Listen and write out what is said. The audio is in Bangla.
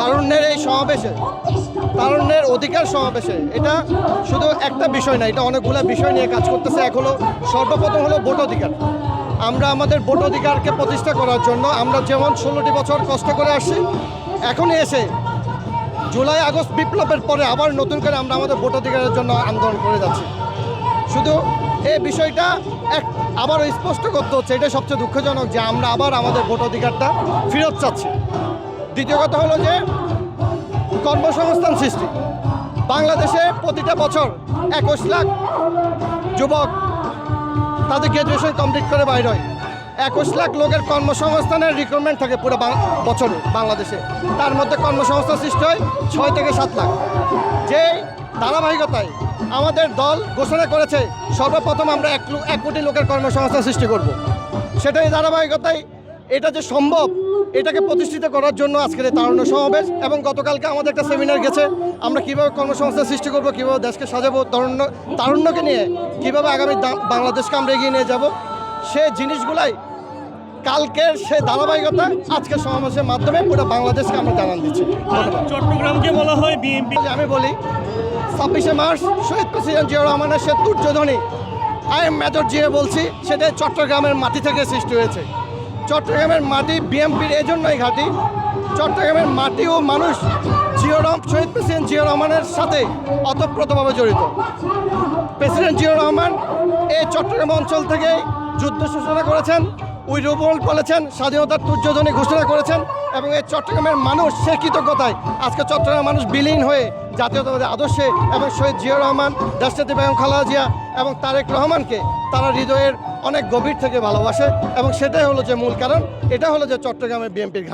তারুণ্যের এই সমাবেশে, তারুণ্যের অধিকার সমাবেশে, এটা শুধু একটা বিষয় না, এটা অনেকগুলো বিষয় নিয়ে কাজ করতেছে। এক হলো, সর্বপ্রথম হলো ভোট অধিকার। আমরা আমাদের ভোট অধিকারকে প্রতিষ্ঠা করার জন্য আমরা যেমন ষোলোটি বছর কষ্ট করে আসছি, এখন এসে জুলাই, আগস্ট বিপ্লবের পরে আবার নতুন করে আমরা আমাদের ভোট অধিকারের জন্য আন্দোলন করে যাচ্ছি। শুধু এই বিষয়টা এক আবারও স্পষ্ট করতে হচ্ছে এটা সবচেয়ে দুঃখজনক যে আমরা আবার আমাদের ভোট অধিকারটা ফেরত চাচ্ছি। দ্বিতীয় কথা হলো যে কর্মসংস্থান সৃষ্টি। বাংলাদেশে প্রতিটা বছর একুশ লাখ যুবক তাদের গ্র্যাজুয়েশন কমপ্লিট করে বাইর হয়। একুশ লাখ লোকের কর্মসংস্থানের রিক্রুটমেন্ট থাকে পুরো বছরে বাংলাদেশে। তার মধ্যে কর্মসংস্থান সৃষ্টি হয় ছয় থেকে সাত লাখ। যে ধারাবাহিকতায় আমাদের দল ঘোষণা করেছে, সর্বপ্রথম আমরা এক কোটি লোকের কর্মসংস্থান সৃষ্টি করব। সেটাই ধারাবাহিকতায় এটা যে সম্ভব এটাকে প্রতিষ্ঠিত করার জন্য আজকের এই তারুণ্য সমাবেশ এবং গতকালকে আমাদের একটা সেমিনার গেছে। আমরা কীভাবে কর্মসংস্থান সৃষ্টি করব কীভাবে দেশকে সাজাবো তারুণ্য তারুণ্যকে নিয়ে কীভাবে আগামী বাংলাদেশকে আমরা এগিয়ে নিয়ে যাব সে জিনিসগুলাই কালকের সে ধারাবাহিকতা আজকের সমাবেশের মাধ্যমে পুরো বাংলাদেশকে আমরা জানান দিচ্ছি। চট্টগ্রামকে বলা হয় বিএনপি। আমি বলি ছাব্বিশে মার্চ শহীদ প্রেসিডেন্ট জিয়া রহমানের সে তুর্যধ্বনি আই এম মেজর জিয়া বলছি সেটা চট্টগ্রামের মাটি থেকে সৃষ্টি হয়েছে। চট্টগ্রামের মাটি বিএমপির এজন্যই ঘাঁটি। চট্টগ্রামের মাটি ও মানুষ রহমান শহীদ প্রেসিডেন্ট জিয়া রহমানের সাথে অতপ্রতভাবে জড়িত। প্রেসিডেন্ট জিয়া রহমান এই চট্টগ্রাম অঞ্চল থেকে যুদ্ধ সূচনা করেছেন। উই রোবল বলেছেন, স্বাধীনতার তুর্যজনী ঘোষণা করেছেন এবং এই চট্টগ্রামের মানুষ সে কৃতজ্ঞতায় আজকে চট্টগ্রামের মানুষ বিলীন হয়ে জাতীয়তাবাদী আদর্শে এবং শহীদ জিয়া রহমান, রাষ্ট্রপতি বেগম খালা জিয়া এবং তারেক রহমানকে তারা হৃদয়ের অনেক গভীর থেকে ভালোবাসে এবং সেটাই হলো যে মূল কারণ, এটা হলো যে চট্টগ্রামের বিএনপির